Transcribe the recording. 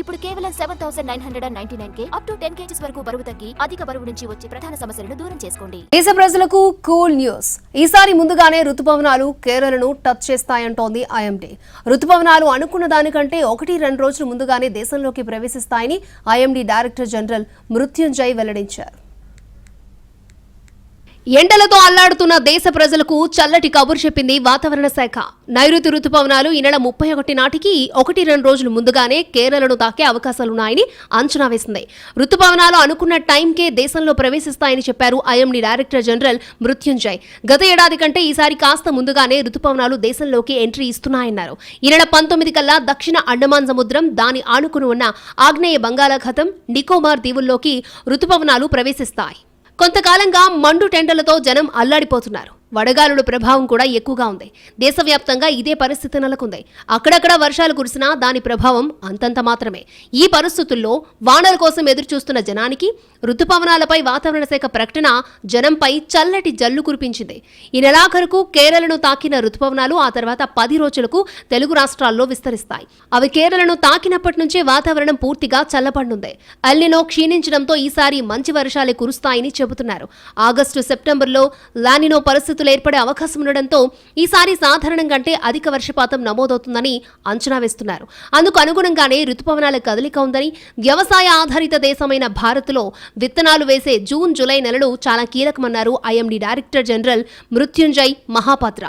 ఇప్పుడు కేవలం seven thousand nine hundred and ninety nine K up to ten kgs వరకు బరువు తగ్గి అధిక బరువు నుంచి వచ్చే ప్రధాన సమస్యలను దూరం చేసుకోండి. దేశ ప్రజలకు కూల్ న్యూస్. ఈసారి ముందుగానే రుతుపవనాలు కేరళను టచ్ చేస్తాయంటోంది ఐఎండీ రుతుపవనాలు అనుకున్న దానికంటే ఒకటి రెండు రోజులు ముందుగానే దేశంలోకి ప్రవేశిస్తాయని ఐఎండీ డైరెక్టర్ జనరల్ మృత్యుంజయ్ వెల్లడించారు. ఎండలతో అల్లాడుతున్న దేశ ప్రజలకు చల్లటి కబురు చెప్పింది వాతావరణ శాఖ. నైరుతి రుతుపవనాలు ఈ నెల ముప్పై ఒకటి నాటికి ఒకటి రెండు రోజులు ముందుగానే కేరళను తాకే అవకాశాలున్నాయని అంచనా వేసింది. రుతుపవనాలు అనుకున్న టైంకే దేశంలో ప్రవేశిస్తాయని చెప్పారు ఐఎండీ డైరెక్టర్ జనరల్ మృత్యుంజయ్. గత ఏడాది కంటే ఈసారి కాస్త ముందుగానే రుతుపవనాలు దేశంలోకి ఎంట్రీ ఇస్తున్నాయన్నారు. ఈ నెల పంతొమ్మిది కల్లా దక్షిణ అండమాన్ సముద్రం దాని ఆనుకుని ఉన్న ఆగ్నేయ బంగాళాఖాతం నికోబార్ దీవుల్లోకి రుతుపవనాలు ప్రవేశిస్తాయి. కొంతకాలంగా మండు టెండలతో జనం అల్లాడిపోతున్నారు. వడగాలుల ప్రభావం కూడా ఎక్కువగా ఉంది. దేశవ్యాప్తంగా ఇదే పరిస్థితి నెలకొంది. అక్కడక్కడ వర్షాలు కురిసినా దాని ప్రభావం అంతంత మాత్రమే. ఈ పరిస్థితుల్లో వానల కోసం ఎదురు చూస్తున్న జనానికి రుతుపవనాలపై వాతావరణ శాఖ ప్రకటన జనంపై చల్లటి జల్లు కురిపించింది. ఈ నెలాఖరుకు కేరళను తాకిన రుతుపవనాలు ఆ తర్వాత పది రోజులకు తెలుగు రాష్ట్రాల్లో విస్తరిస్తాయి. అవి కేరళను తాకినప్పటి నుంచే వాతావరణం పూర్తిగా చల్లపడనుంది అల్లినో క్షీణించడంతో ఈసారి మంచి వర్షాలే కురుస్తాయని చెబుతున్నారు. ఆగస్టు సెప్టెంబర్లో లానినో పరిస్థితి పరిస్థితులు ఏర్పడే అవకాశం ఉండడంతో ఈసారి సాధారణం కంటే అధిక వర్షపాతం నమోదవుతుందని అంచనా వేస్తున్నారు. అందుకు అనుగుణంగానే రుతుపవనాల కదలిక ఉందని వ్యవసాయ ఆధారిత దేశమైన భారత్లో విత్తనాలు వేసే జూన్ జూలై నెలలు చాలా కీలకమన్నారు IMD director general Mrutyunjay Mohapatra.